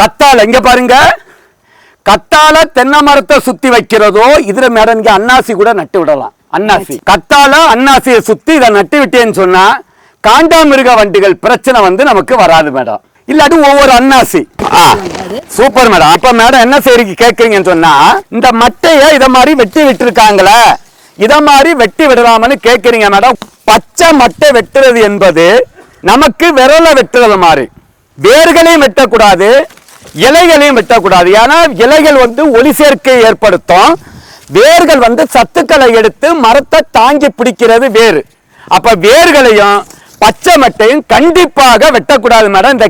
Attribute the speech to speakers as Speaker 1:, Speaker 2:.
Speaker 1: கத்தால இங்க பாருங்க? கத்தால தென்னை மரத்தை சுத்தி வைக்கிறதோ இதுல மேடம் இங்க அன்னாசி கூட நட்டு விடலாம். அன்னாசி. கத்தால அன்னாசியை சுத்தி இதை நட்டு விட்டேன்னு சொன்னா காண்டாமிருக வண்டிகள் பிரச்சனை வந்து நமக்கு வராது மேடம். இல்லாட்டி ஒவ்வொரு அன்னாசி. Super madam. அப்ப மேடம் என்ன செய்றீங்க கேக்குறீங்கன்னு சொன்னா இந்த மட்டைய இத மாதிரி வெட்டி விட்டுருக்காங்களே இத மாதிரி வெட்டி விடலாம்னு கேக்குறீங்க மேடம். பச்சை மட்டை வெட்டுறது என்பது நமக்கு விரல வெட்டுறது மாதிரி. வேர்களையும் வெட்டக்கூடாது இலைகளையும் வெட்டக்கூடாது. ஏன்னா இலைகள் வந்து ஒளி சேர்க்கை ஏற்படுத்தும். வேர்கள் வந்து சத்துக்களை எடுத்து மரத்தை தாங்கி பிடிக்கிறது வேர் அப்ப வேர்களையும் பச்சை மட்டையும் கண்டிப்பாக வெட்டக்கூடாது மேடம். இந்த